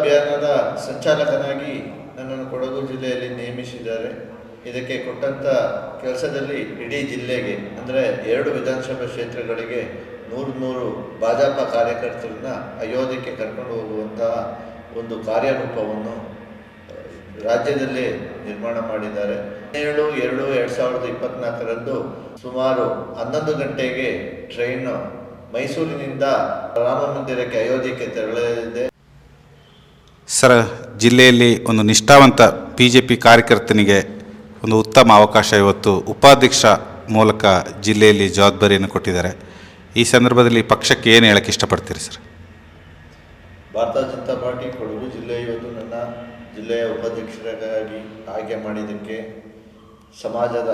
ಅಭಿಯಾನದ ಸಂಚಾಲಕನಾಗಿ ನನ್ನನ್ನು ಕೊಡಗು ಜಿಲ್ಲೆಯಲ್ಲಿ ನೇಮಿಸಿದ್ದಾರೆ. ಇದಕ್ಕೆ ಕೊಟ್ಟಂಥ ಕೆಲಸದಲ್ಲಿ ಇಡೀ ಜಿಲ್ಲೆಗೆ, ಅಂದರೆ ಎರಡು ವಿಧಾನಸಭಾ ಕ್ಷೇತ್ರಗಳಿಗೆ ನೂರು ನೂರು ಭಾಜಪ ಕಾರ್ಯಕರ್ತರನ್ನ ಅಯೋಧ್ಯೆಗೆ ಕರ್ಕೊಂಡು ಹೋಗುವಂತಹ ಒಂದು ಕಾರ್ಯರೂಪವನ್ನು ರಾಜ್ಯದಲ್ಲಿ ನಿರ್ಮಾಣ ಮಾಡಿದ್ದಾರೆ. ಹದಿನೇಳು, ಎರಡು ಎರಡು ಸಾವಿರದ ಇಪ್ಪತ್ನಾಲ್ಕರಂದು ಸುಮಾರು ಹನ್ನೊಂದು ಗಂಟೆಗೆ ಟ್ರೈನ್ ಮೈಸೂರಿನಿಂದ ರಾಮ ಅಯೋಧ್ಯೆಗೆ ತೆರಳಲಿದೆ. ಸರ್, ಜಿಲ್ಲೆಯಲ್ಲಿ ಒಂದು ನಿಷ್ಠಾವಂತ ಬಿ ಜೆ ಪಿ ಕಾರ್ಯಕರ್ತನಿಗೆ ಒಂದು ಉತ್ತಮ ಅವಕಾಶ ಇವತ್ತು ಉಪಾಧ್ಯಕ್ಷ ಮೂಲಕ ಜಿಲ್ಲೆಯಲ್ಲಿ ಜವಾಬ್ದಾರಿಯನ್ನು ಕೊಟ್ಟಿದ್ದಾರೆ. ಈ ಸಂದರ್ಭದಲ್ಲಿ ಪಕ್ಷಕ್ಕೆ ಏನು ಹೇಳಕ್ಕೆ ಇಷ್ಟಪಡ್ತೀರಿ ಸರ್? ಭಾರತ ಜನತಾ ಪಾರ್ಟಿ ಕೊಡಗು ಜಿಲ್ಲೆ ಇವತ್ತು ನನ್ನ ಜಿಲ್ಲೆಯ ಉಪಾಧ್ಯಕ್ಷರಾಗಿ ಆಯ್ಕೆ ಮಾಡಿದ್ದಕ್ಕೆ ಸಮಾಜದ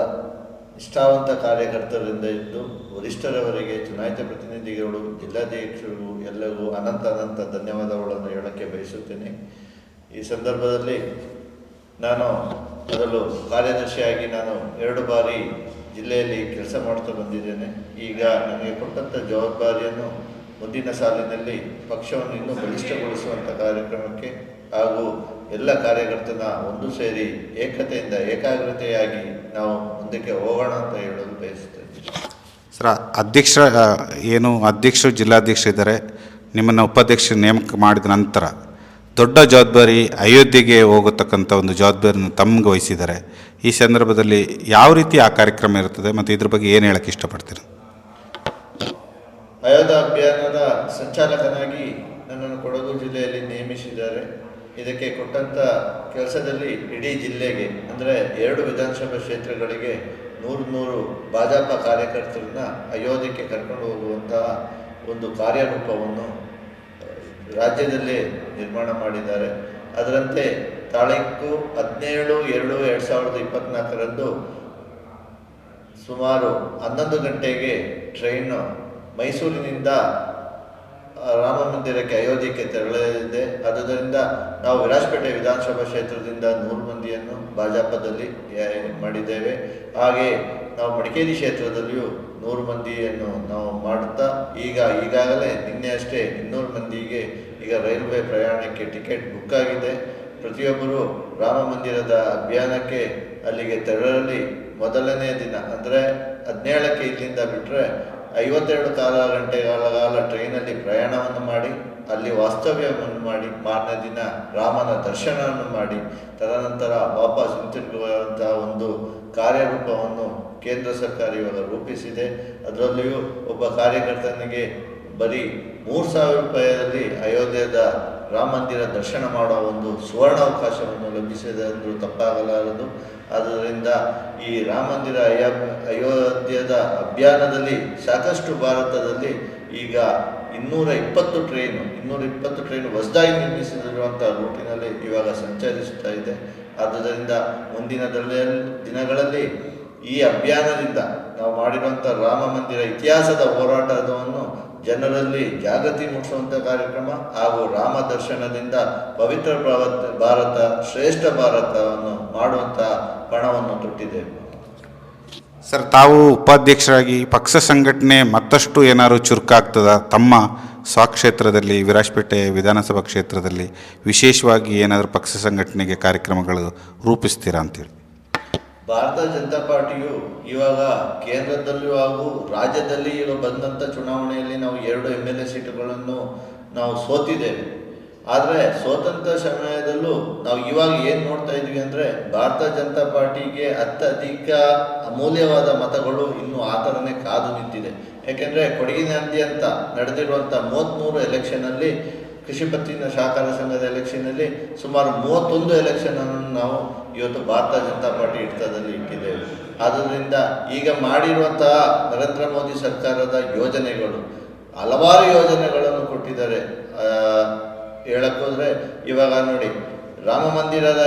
ನಿಷ್ಠಾವಂತ ಕಾರ್ಯಕರ್ತರಿಂದ ಇದ್ದು ವರಿಷ್ಠರವರೆಗೆ ಚುನಾಯಿತ ಪ್ರತಿನಿಧಿಗಳು ಜಿಲ್ಲಾಧ್ಯಕ್ಷರಿಗೂ ಎಲ್ಲರಿಗೂ ಅನಂತ ಅನಂತ ಧನ್ಯವಾದಗಳನ್ನು ಹೇಳೋಕ್ಕೆ ಬಯಸುತ್ತೇನೆ. ಈ ಸಂದರ್ಭದಲ್ಲಿ ನಾನು ಮೊದಲು ಕಾರ್ಯದರ್ಶಿಯಾಗಿ ನಾನು ಎರಡು ಬಾರಿ ಜಿಲ್ಲೆಯಲ್ಲಿ ಕೆಲಸ ಮಾಡ್ತಾ ಬಂದಿದ್ದೇನೆ. ಈಗ ನನಗೆ ಕೊಟ್ಟಂಥ ಜವಾಬ್ದಾರಿಯನ್ನು ಮುಂದಿನ ಸಾಲಿನಲ್ಲಿ ಪಕ್ಷವನ್ನು ಇನ್ನೂ ಬಲಿಷ್ಠಗೊಳಿಸುವಂಥ ಕಾರ್ಯಕ್ರಮಕ್ಕೆ ಹಾಗೂ ಎಲ್ಲ ಕಾರ್ಯಕರ್ತನ ಒಂದು ಸೇರಿ ಏಕತೆಯಿಂದ ಏಕಾಗ್ರತೆಯಾಗಿ ನಾವು ಮುಂದಕ್ಕೆ ಹೋಗೋಣ ಅಂತ ಹೇಳಲು ಬಯಸುತ್ತೇನೆ. ಸರ್ ಅಧ್ಯಕ್ಷರ ಏನು ಅಧ್ಯಕ್ಷರು ಜಿಲ್ಲಾಧ್ಯಕ್ಷ ಇದ್ದಾರೆ. ನಿಮ್ಮನ್ನು ಉಪಾಧ್ಯಕ್ಷ ನೇಮಕ ಮಾಡಿದ ನಂತರ ದೊಡ್ಡ ಜವಾಬ್ದಾರಿ ಅಯೋಧ್ಯೆಗೆ ಹೋಗತಕ್ಕಂಥ ಒಂದು ಜವಾಬ್ದಾರಿಯನ್ನು ತಮ್ಗೆ ವಹಿಸಿದ್ದಾರೆ. ಈ ಸಂದರ್ಭದಲ್ಲಿ ಯಾವ ರೀತಿ ಆ ಕಾರ್ಯಕ್ರಮ ಇರುತ್ತದೆ ಮತ್ತು ಇದ್ರ ಬಗ್ಗೆ ಏನು ಹೇಳಕ್ಕೆ ಇಷ್ಟಪಡ್ತೀರಿ? ಅಯೋಧ್ಯ ಅಭಿಯಾನದ ಸಂಚಾಲಕನಾಗಿ ನನ್ನನ್ನು ಕೊಡಗು ಜಿಲ್ಲೆಯಲ್ಲಿ ನೇಮಿಸಿದ್ದಾರೆ. ಇದಕ್ಕೆ ಕೊಟ್ಟಂಥ ಕೆಲಸದಲ್ಲಿ ಇಡೀ ಜಿಲ್ಲೆಗೆ, ಅಂದರೆ ಎರಡು ವಿಧಾನಸಭಾ ಕ್ಷೇತ್ರಗಳಿಗೆ ನೂರು ನೂರು ಭಾಜಪ ಕಾರ್ಯಕರ್ತರನ್ನ ಅಯೋಧ್ಯೆಗೆ ಕರ್ಕೊಂಡು ಹೋಗುವಂತಹ ಒಂದು ಕಾರ್ಯರೂಪವನ್ನು ರಾಜ್ಯದಲ್ಲಿ ನಿರ್ಮಾಣ ಮಾಡಿದ್ದಾರೆ. ಅದರಂತೆ ತಾರೀಕು ಹದಿನೇಳು, ಎರಡು ಎರಡು ಸಾವಿರದ ಇಪ್ಪತ್ತ್ನಾಲ್ಕರಂದು ಸುಮಾರು ಹನ್ನೊಂದು ಗಂಟೆಗೆ ಟ್ರೈನ್ ಮೈಸೂರಿನಿಂದ ರಾಮ ಮಂದಿರಕ್ಕೆ ಅಯೋಧ್ಯೆಗೆ ತೆರಳಲಿದೆ. ಆದ್ದರಿಂದ ನಾವು ವಿರಾಜಪೇಟೆ ವಿಧಾನಸಭಾ ಕ್ಷೇತ್ರದಿಂದ ನೂರು ಮಂದಿಯನ್ನು ಭಾಜಪದಲ್ಲಿ ಮಾಡಿದ್ದೇವೆ. ಹಾಗೆ ನಾವು ಮಡಿಕೇರಿ ಕ್ಷೇತ್ರದಲ್ಲಿಯೂ ನೂರು ಮಂದಿಯನ್ನು ನಾವು ಮಾಡುತ್ತಾ, ಈಗ, ಈಗಾಗಲೇ ನಿನ್ನೆ ಅಷ್ಟೇ ಇನ್ನೂರು ಮಂದಿಗೆ ಈಗ ರೈಲ್ವೆ ಪ್ರಯಾಣಕ್ಕೆ ಟಿಕೆಟ್ ಬುಕ್ ಆಗಿದೆ. ಪ್ರತಿಯೊಬ್ಬರು ರಾಮ ಮಂದಿರದ ಅಭಿಯಾನಕ್ಕೆ ಅಲ್ಲಿಗೆ ತೆರಳಲಿ. ಮೊದಲನೇ ದಿನ, ಅಂದರೆ ಹದಿನೇಳಕ್ಕೆ ಇಲ್ಲಿಂದ ಬಿಟ್ಟರೆ ಐವತ್ತೆರಡು ಕಾಲ ಗಂಟೆಗಳ ಕಾಲ ಟ್ರೈನಲ್ಲಿ ಪ್ರಯಾಣವನ್ನು ಮಾಡಿ, ಅಲ್ಲಿ ವಾಸ್ತವ್ಯವನ್ನು ಮಾಡಿ, ಮಾರನೇ ದಿನ ರಾಮನ ದರ್ಶನವನ್ನು ಮಾಡಿ, ತದನಂತರ ವಾಪಸ್ ಹಿಂತಿರುಗುವಂತಹ ಒಂದು ಕಾರ್ಯರೂಪವನ್ನು ಕೇಂದ್ರ ಸರ್ಕಾರ ಇವಾಗ ರೂಪಿಸಿದೆ. ಅದರಲ್ಲಿಯೂ ಒಬ್ಬ ಕಾರ್ಯಕರ್ತನಿಗೆ ಬರೀ ಮೂರು ಸಾವಿರ ರೂಪಾಯಿಯಲ್ಲಿ ಅಯೋಧ್ಯದ ರಾಮ ಮಂದಿರ ದರ್ಶನ ಮಾಡುವ ಒಂದು ಸುವರ್ಣ ಅವಕಾಶವನ್ನು ಲಭಿಸಿದೆ ಅಂದರೂ ತಪ್ಪಾಗಲಾರದು. ಆದ್ದರಿಂದ ಈ ರಾಮ ಮಂದಿರ ಅಯ, ಅಯೋಧ್ಯದ ಅಭಿಯಾನದಲ್ಲಿ ಸಾಕಷ್ಟು ಭಾರತದಲ್ಲಿ ಈಗ ಇನ್ನೂರ ಇಪ್ಪತ್ತು ಟ್ರೈನು, ಇನ್ನೂರ ಇಪ್ಪತ್ತು ಟ್ರೈನು ಹೊಸದಾಗಿ ನಿರ್ಮಿಸಿರುವಂಥ ರೂಟಿನಲ್ಲಿ ಇವಾಗ ಸಂಚರಿಸುತ್ತಾ ಇದೆ. ಆದ್ದರಿಂದ ಮುಂದಿನ ದಿನ- ದಿನಗಳಲ್ಲಿ ಈ ಅಭಿಯಾನದಿಂದ ನಾವು ಮಾಡಿರುವಂಥ ರಾಮ ಮಂದಿರ ಇತಿಹಾಸದ ಹೋರಾಟವನ್ನು ಜನರಲ್ಲಿ ಜಾಗೃತಿ ಮೂಡಿಸುವಂಥ ಕಾರ್ಯಕ್ರಮ ಹಾಗೂ ರಾಮ ದರ್ಶನದಿಂದ ಪವಿತ್ರ ಭಾರತ, ಶ್ರೇಷ್ಠ ಭಾರತವನ್ನು ಮಾಡುವಂಥ ಪಣವನ್ನು ತೊಟ್ಟಿದ್ದೇವೆ. ಸರ್, ತಾವು ಉಪಾಧ್ಯಕ್ಷರಾಗಿ ಪಕ್ಷ ಸಂಘಟನೆ ಮತ್ತಷ್ಟು ಏನಾದರೂ ಚುರುಕಾಗ್ತದ? ತಮ್ಮ ಸ್ವಕ್ಷೇತ್ರದಲ್ಲಿ, ವಿರಾಜಪೇಟೆ ವಿಧಾನಸಭಾ ಕ್ಷೇತ್ರದಲ್ಲಿ ವಿಶೇಷವಾಗಿ ಏನಾದರೂ ಪಕ್ಷ ಸಂಘಟನೆಗೆ ಕಾರ್ಯಕ್ರಮಗಳು ರೂಪಿಸ್ತೀರಾ ಅಂತೇಳಿ ಭಾರತೀಯ ಜನತಾ ಪಾರ್ಟಿಯು ಇವಾಗ ಕೇಂದ್ರದಲ್ಲಿಯೂ ಹಾಗೂ ರಾಜ್ಯದಲ್ಲಿ ಬಂದಂಥ ಚುನಾವಣೆಯಲ್ಲಿ ನಾವು ಎರಡು ಎಂ ಎಲ್ ಎ ಸೀಟುಗಳನ್ನು ನಾವು ಸೋತಿದ್ದೇವೆ. ಆದರೆ ಸ್ವತಂತ್ರ ಸಮಯದಲ್ಲೂ ನಾವು ಇವಾಗ ಏನು ನೋಡ್ತಾ ಇದ್ವಿ ಅಂದರೆ ಭಾರತ ಜನತಾ ಪಾರ್ಟಿಗೆ ಅತ್ಯಧಿಕ ಅಮೂಲ್ಯವಾದ ಮತಗಳು ಇನ್ನೂ ಆ ಥರನೇ ಕಾದು ನಿಂತಿದೆ. ಯಾಕೆಂದರೆ ಅಂತ ನಡೆದಿರುವಂಥ ಮೂವತ್ತ್ಮೂರು ಎಲೆಕ್ಷನಲ್ಲಿ ಕೃಷಿ ಪತ್ತಿನ ಸಹಕಾರ ಸಂಘದ ಎಲೆಕ್ಷನಲ್ಲಿ ಸುಮಾರು ಮೂವತ್ತೊಂದು ಎಲೆಕ್ಷನನ್ನು ನಾವು ಇವತ್ತು ಭಾರತ ಜನತಾ ಪಾರ್ಟಿ ಹಿಡಿತದಲ್ಲಿ ಇಟ್ಟಿದ್ದೇವೆ ಆದ್ದರಿಂದ ಈಗ ಮಾಡಿರುವಂತಹ ನರೇಂದ್ರ ಮೋದಿ ಸರ್ಕಾರದ ಯೋಜನೆಗಳು, ಹಲವಾರು ಯೋಜನೆಗಳನ್ನು ಕೊಟ್ಟಿದ್ದಾರೆ. ಹೇಳಕ್ಕೋದ್ರೆ ಇವಾಗ ನೋಡಿ, ರಾಮ ಮಂದಿರದ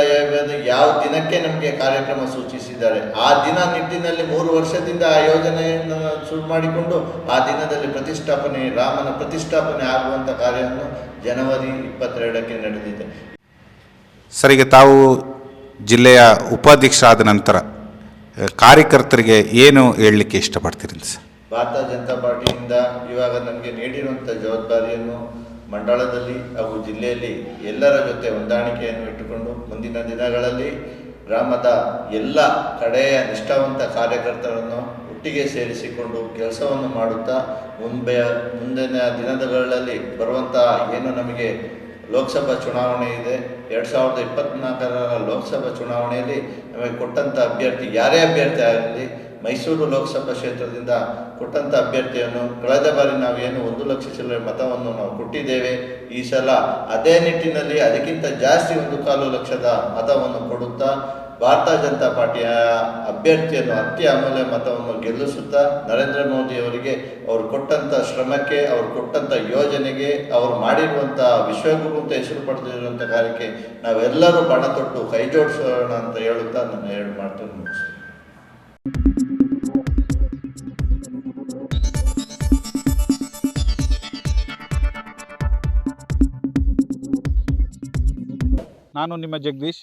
ಯಾವ ದಿನಕ್ಕೆ ನಮಗೆ ಕಾರ್ಯಕ್ರಮ ಸೂಚಿಸಿದ್ದಾರೆ, ಆ ದಿನ ನಿಟ್ಟಿನಲ್ಲಿ ಮೂರು ವರ್ಷದಿಂದ ಆ ಯೋಜನೆಯನ್ನು ಶುರು ಮಾಡಿಕೊಂಡು ಆ ದಿನದಲ್ಲಿ ಪ್ರತಿಷ್ಠಾಪನೆ, ರಾಮನ ಪ್ರತಿಷ್ಠಾಪನೆ ಆಗುವಂಥ ಕಾರ್ಯವನ್ನು ಜನವರಿ ಇಪ್ಪತ್ತೆರಡಕ್ಕೆ ನಡೆದಿದೆ. ಸರಿಗೆ ತಾವು ಜಿಲ್ಲೆಯ ಉಪಾಧ್ಯಕ್ಷ ಆದ ನಂತರ ಕಾರ್ಯಕರ್ತರಿಗೆ ಏನು ಹೇಳಲಿಕ್ಕೆ ಇಷ್ಟಪಡ್ತೀರಿ ಸರ್? ಭಾರತ ಜನತಾ ಪಾರ್ಟಿಯಿಂದ ಇವಾಗ ನಮಗೆ ನೀಡಿರುವಂಥ ಜವಾಬ್ದಾರಿಯನ್ನು ಮಂಡಳದಲ್ಲಿ ಹಾಗೂ ಜಿಲ್ಲೆಯಲ್ಲಿ ಎಲ್ಲರ ಜೊತೆ ಹೊಂದಾಣಿಕೆಯನ್ನು ಇಟ್ಟುಕೊಂಡು ಮುಂದಿನ ದಿನಗಳಲ್ಲಿ ಗ್ರಾಮದ ಎಲ್ಲ ಕಡೆಯ ನಿಷ್ಠಾವಂತ ಕಾರ್ಯಕರ್ತರನ್ನು ಒಟ್ಟಿಗೆ ಸೇರಿಸಿಕೊಂಡು ಕೆಲಸವನ್ನು ಮಾಡುತ್ತಾ ಮುಂಬೆ ಮುಂದಿನ ದಿನಗಳಲ್ಲಿ ಬರುವಂತಹ ಏನು ನಮಗೆ ಲೋಕಸಭಾ ಚುನಾವಣೆ ಇದೆ. ಎರಡು ಸಾವಿರದ ಇಪ್ಪತ್ನಾಲ್ಕರ ಲೋಕಸಭಾ ಚುನಾವಣೆಯಲ್ಲಿ ನಮಗೆ ಕೊಟ್ಟಂಥ ಅಭ್ಯರ್ಥಿ ಯಾರೇ ಅಭ್ಯರ್ಥಿ ಆಗಲಿ, ಮೈಸೂರು ಲೋಕಸಭಾ ಕ್ಷೇತ್ರದಿಂದ ಕೊಟ್ಟಂಥ ಅಭ್ಯರ್ಥಿಯನ್ನು ಕಳೆದ ಬಾರಿ ನಾವೇನು ಒಂದು ಲಕ್ಷ ಚಿಲ್ಲರೆ ಮತವನ್ನು ನಾವು ಕೊಟ್ಟಿದ್ದೇವೆ. ಈ ಸಲ ಅದೇ ನಿಟ್ಟಿನಲ್ಲಿ ಅದಕ್ಕಿಂತ ಜಾಸ್ತಿ ಒಂದು ಕಾಲು ಲಕ್ಷದ ಮತವನ್ನು ಕೊಡುತ್ತಾ ಭಾರತೀಯ ಜನತಾ ಪಾರ್ಟಿಯ ಅಭ್ಯರ್ಥಿಯನ್ನು ಅತಿ ಅಮೂಲ್ಯ ಮತವನ್ನು ಗೆಲ್ಲಿಸುತ್ತಾ ನರೇಂದ್ರ ಮೋದಿ ಅವರಿಗೆ ಅವರು ಕೊಟ್ಟಂಥ ಶ್ರಮಕ್ಕೆ, ಅವರು ಕೊಟ್ಟಂಥ ಯೋಜನೆಗೆ, ಅವರು ಮಾಡಿರುವಂಥ ವಿಶ್ವಗುರು ಅಂತ ಹೆಸರು ಪಡೆದಿರುವಂಥ ಕಾರ್ಯಕ್ಕೆ ನಾವೆಲ್ಲರೂ ಬಣ ತೊಟ್ಟು ಕೈ ಜೋಡಿಸೋಣ ಅಂತ ಹೇಳುತ್ತಾ ನನ್ನ ಮಾತನ್ನು ಮುಗಿಸ್ತೇನೆ. ನಾನು ನಿಮ್ಮ ಜಗದೀಶ್.